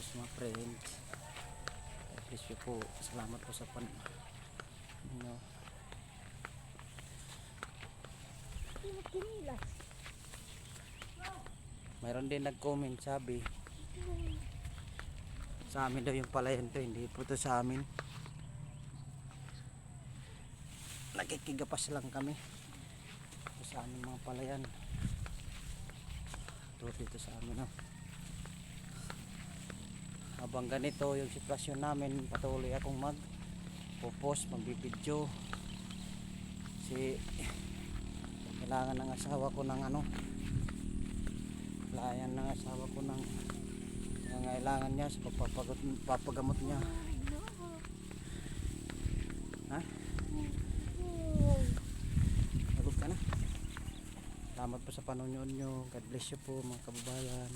sa mga friends. God bless you po. Salamat po sa pan inyo. Kinilas. Mayroon din nag-comment sabi sa amin daw yung palayan to, hindi po to sa amin. Nakikigapas lang kami. Sa amin mga palayan. Ito dito sa amin. Oh. Habang ganito yung sitwasyon namin, patuloy akong mag popost, magbibideo. Si kailangan ng asawa ko ng ano layan ng asawa ko ng nangailangan niya sa pagpapagot, papagamot niya ha? Pagod ka na salamat po sa panonood nyo God bless you po mga kababayan